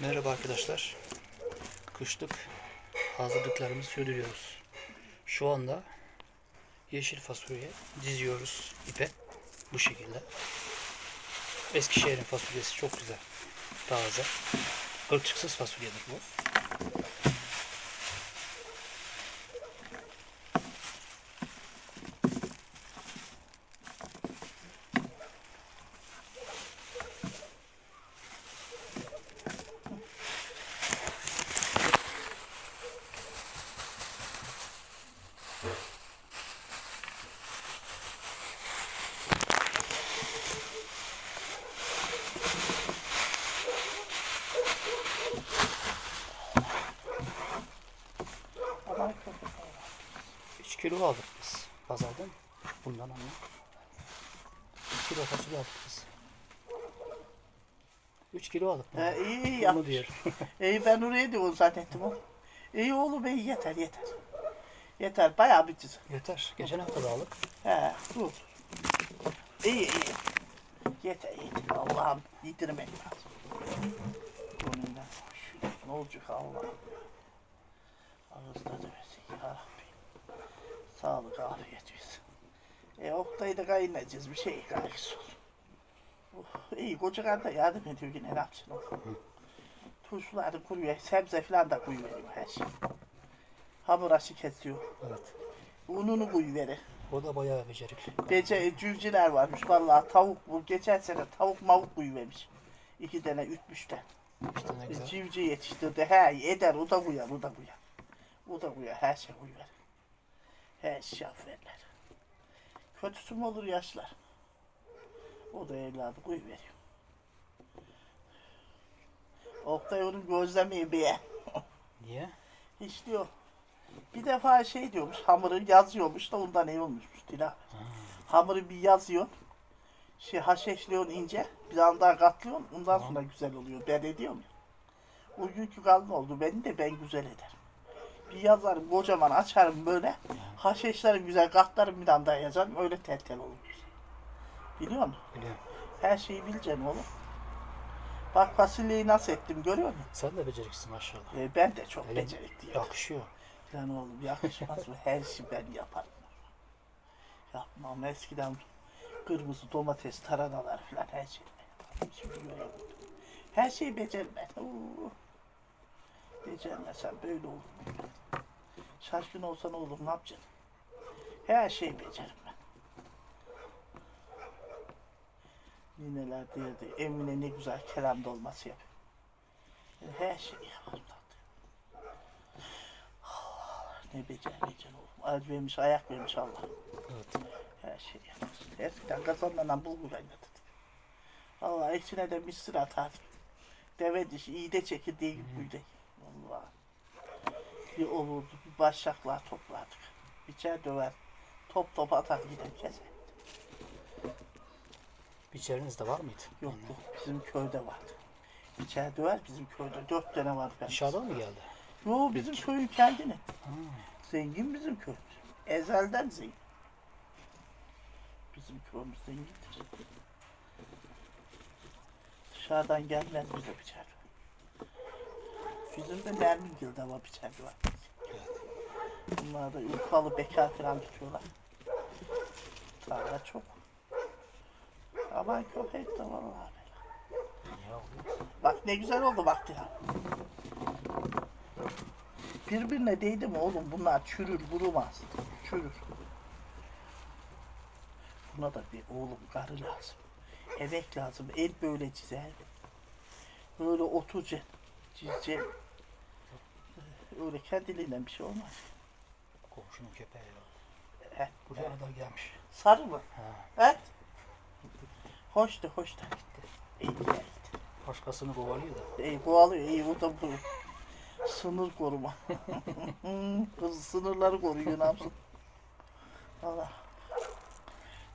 Merhaba arkadaşlar. Kışlık hazırlıklarımızı sürdürüyoruz. Şu anda yeşil fasulye diziyoruz ipe. Bu şekilde. Eskişehir'in fasulyesi çok güzel. Taze. Kılçıksız fasulyedir bu. Aman köpek. 3 kilo aldık biz pazardan. Bundan ama. 3 kilo fasulye aldık biz. 3 kilo aldık. He, iyi iyi Bunu yapmış. diyor. İyi ben oraya diyorum zannettim o. İyi oğlum iyi yeter yeter. Yeter bayağı çiz. Yeter. Geçen hafta da aldık. He dur. İyi iyi. Yeter yeter. Allah'ım yedirmek lazım. Bununla şu ne olacak Allah'ım. Kaynayacağız bir şey olsun. Oh, iyi koca da yardım ediyor yine ne yapsın o. Turşuları kuruyor, sebze falan da koyuyor her şey. Hamur aşı kesiyor. Evet. Ununu koyuverir. O da bayağı becerikli. Gece cücüler varmış vallahi tavuk bu geçen sene tavuk mavuk koyuvermiş. İki tane ütmüşler. İşte ne güzel. Civciv yetiştirdi. He eder o da koyar o da koyar. O da koyar her şey koyar. Her şey affederler. Kötüsü mü olur yaşlar? O da evladı koyuveriyor. Oktay onun gözlemeyi ye. Niye? Hiç diyor. Bir defa şey diyormuş, hamuru yazıyormuş da ondan iyi olmuşmuş Dila. Hamuru bir yazıyor. Şey haşeşliyorsun ince, bir daha katlıyorsun, ondan sonra güzel oluyor. Ben ediyorum ya. O günkü kalın oldu, beni de ben güzel ederim. Yazarım, kocaman açarım böyle. Haşeşlerim güzel katlarım bir tane daha yazarım, öyle tel tel olur. Biliyor musun? Biliyorum. Her şeyi bileceksin oğlum. Bak fasulyeyi nasıl ettim görüyor musun? Sen de beceriklisin maşallah. Ee, ben de çok becerikliyim. Yakışıyor. Lan oğlum yakışmaz mı? Her şeyi ben yaparım. Yapmam eskiden kırmızı domates, tarhanalar falan her şeyi ben. Şimdi. Her şeyi beceririm ben. Oo. Becermesem böyle olur. Şaşkın olsa ne olur ne yapacaksın? Her şeyi beceririm ben. Nineler derdi, Emine ne güzel kelam dolması yapıyor. Her şeyi yaparım zaten. Ne beceremeyeceksin oğlum. Ağaç vermiş, ayak vermiş Allah. Evet. Her şey yaparsın. Eskiden kazanlanan bulgur kaynatırdık. Allah içine de mısır atardık. Deve dişi, iğde çekirdeği gibi büyüdük. Allah. Bir olurdu, bir başaklar toplardık. Biçer döver, top top atar gider keser. Biçeriniz de var mıydı? Yok yok, bizim köyde vardı. Biçer döver bizim köyde. Dört tane var ben. Dışarıdan mı geldi? Yo bizim köyün kendini. Ha. Zengin bizim köyümüz. Ezelden zengin. Bizim köyümüz zengindir. Dışarıdan gelmez bize biçer. Bizim de Nermingil'de var biçer var. Bunlar da Urfalı bekar falan tutuyorlar. Tarla çok. Aman köpek de. Niye oldu? Bak ne güzel oldu bak ya. Birbirine değdi mi oğlum bunlar çürür vurulmaz. Çürür. Buna da bir oğlum karı lazım. Emek lazım. El böyle çizer. Böyle oturacaksın. Çizeceksin. Öyle kendiliğinden bir şey olmaz. Komşunun köpeği var. He, Buraya kadar gelmiş. Sarı mı? Ha. Evet. Hoştu hoştu. İyi gitti. Başkasını kovalıyor da. İyi kovalıyor. iyi o da bu. Sınır koruma. Kız sınırları koruyor ne yapsın? Allah.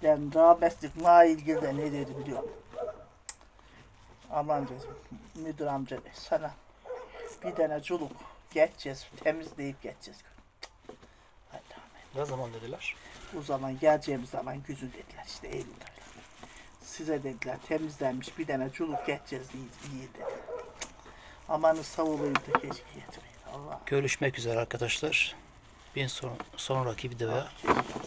Yani rahmetlik Nail de ne dedi biliyor musun? Aman dedim, müdür amca sana bir tane culuk geçeceğiz, temizleyip geçeceğiz. Ne zaman dediler? O zaman geleceğimiz zaman güzün dediler işte Eylül'de. Size dediler temizlenmiş bir tane culuk geçeceğiz iyi, iyi dediler. Amanı sağ olayım da keşke yetmeyin. Allah. Görüşmek üzere arkadaşlar. Bir son, sonraki videoya Keşke